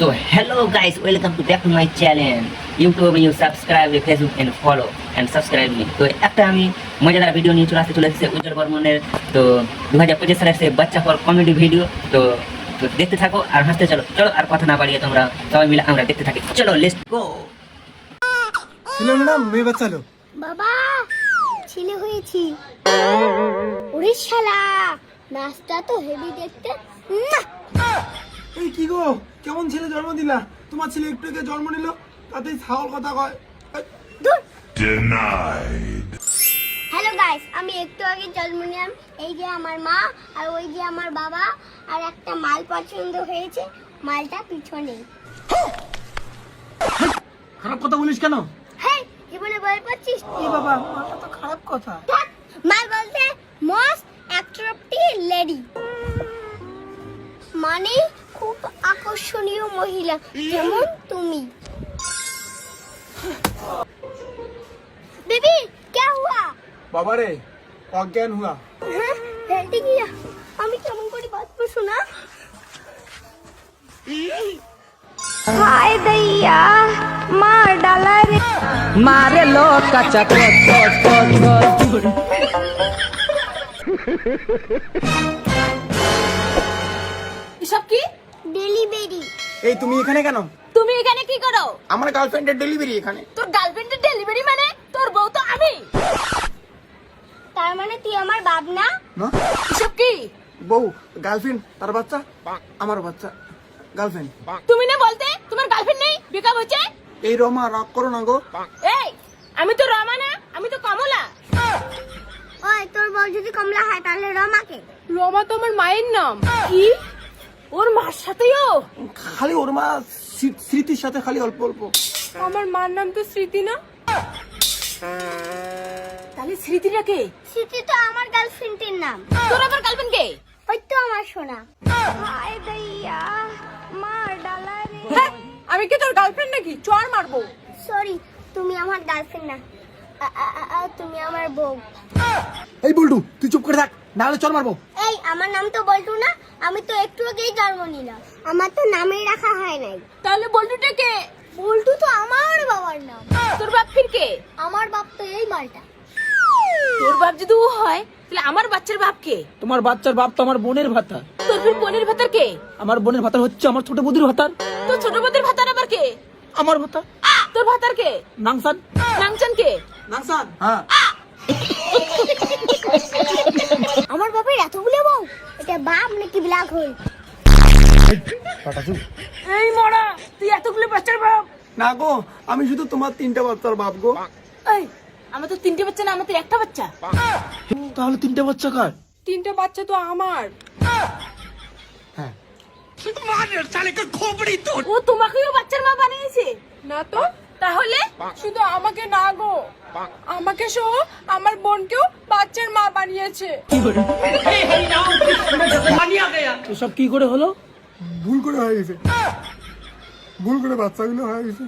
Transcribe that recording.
So hello guys, welcome to back to my channel. YouTube you subscribe, Facebook and follow. And subscribe me. তো একটা আমি মজাদার video নিয়ে চলে আসতে চলে এসেছে উজ্জ্বল বর্মনের। তো দু হাজার পঁচিশ সালের সে বাচ্চা পর কমেডি ভিডিও তো তো দেখতে থাকো আর হাসতে চলো। চলো আর কথা না বাড়িয়ে তোমরা সবাই মিলে আমরা দেখতে থাকি। চলো লেটস গো ছেলে না মেয়ে বাচ্চা বাবা ছেলে হয়েছি। ওরে শালা নাচটা তো হেভি দেখতে। না। এই কি গো? কেমন ছেলে জন্ম দিলা? তোমার ছেলে একটু আগে জন্ম নিল তাতেই ছাগল কথা কয়। Denied. হ্যালো গাইস আমি একটু আগে জন্ম নিলাম। এই যে আমার মা আর ওই যে আমার বাবা আর একটা মাল পছন্দ হয়েছে। মালটা পিছনে। খারাপ কথা বলিস কেন? হ্যাঁ জীবনে বই পাচ্ছিস? এ বাবা মাথা তো খারাপ কথা। মাল বলতে মহিলা যেমন তুমি বেবি क्या हुआ বাবা রে অজ্ঞান হুয়া হ্যাঁ হেলতে গিয়া আমি কেমন করে বাঁচবো শোনা হায় দইয়া মার ডালা রে मारे लो कच्चा कोच कोच कोच कोच এসব কি ডেলিভারি এই তুমি এখানে কেন? তুমি এখানে কি করো? আমার গার্লফ্রেন্ডের ডেলিভারি এখানে। তোর গার্লফ্রেন্ডের ডেলিভারি মানে? তোর বউ তো আমি। তার মানে তুই আমার বাপ না? না এসব কি? বউ গার্লফ্রেন্ড তার বাচ্চা? আমার বাচ্চা। গার্লফ্রেন্ড তুমি না বলতে তোমার গার্লফ্রেন্ড নেই? বেকআপ হচ্ছে এই রমা রাগ করো না গো। এই আমি তো রমা না আমি তো কমলা। ওই তোর বউ যদি কমলা হয় তাহলে রমাকে। রমা তো আমার মায়ের নাম। কি? ওর মার সাথেও খালি ওর মা স্মৃ- স্মৃতির সাথে খালি অল্প অল্প। আমার মার নাম তো স্মৃতি না। তাহলে স্মৃতিটা কে? স্মৃতি তো আমার গার্লফ্রেন্ডের নাম। তোর আবার গার্লফ্রেন্ড কে? ওই তো আমার সোনা। হায় দইয়া মার ডালা রে। হ্যাঁ, আমি কি তোর গার্লফ্রেন্ড নাকি? চর মারবো। সরি তুমি আমার গার্লফ্রেন্ড না। আ- আ- আ- আ, তুমি আমার বউ। এই বল্টু তুই চুপ করে থাক নাহলে চল মারবো। এই আমার নাম তো বলটু না আমি তো একটু আগেই জন্ম নিলাম। আমার তো নামেই রাখা হয় নাই। তাহলে বল্টুটা কে? বল্টু তো আমার বাবার নাম। তোর বাপ ফির কে? আমার বাপ তো এই মালটা। তোর বাপ যদি ও হয় তাহলে আমার বাচ্চার বাপ কে? তোমার বাচ্চার বাপ তো আমার বোনের ভাতা। তোর ফির বোনের ভাতার কে? আমার বোনের ভাতার হচ্ছে আমার ছোট বুদির ভাতার তোর ছোট বোনের ভাতার আবার কে? আমার ভাতা। তোর ভাতার কে? নাংসান। নাংচান কে? নাংসান। হ্যাঁ। আমার বাপের এতগুলো বউ? এটা বাপ নাকি ব্ল্যাক হোল? এই মরা তুই এতগুলো বাচ্চার বাপ? না গো আমি শুধু তোমার তিনটা বাচ্চার বাপ গো। এই আমার তো তিনটে বাচ্চা না আমার তো একটা বাচ্চা। তাহলে তিনটে বাচ্চা কার? তিনটে বাচ্চা তো আমার। হ্যাঁ। ও তোমাকেও বাচ্চার মা বানিয়েছে? না তো। তাহলে শুধু আমাকে না গো। আমাকে সহ আমার বোনকেও বাচ্চার মা বানিয়েছে। এসব কি করে হলো? ভুল করে হয়ে গেছে। ভুল করে বাচ্চাগুলো হয়ে গেছে।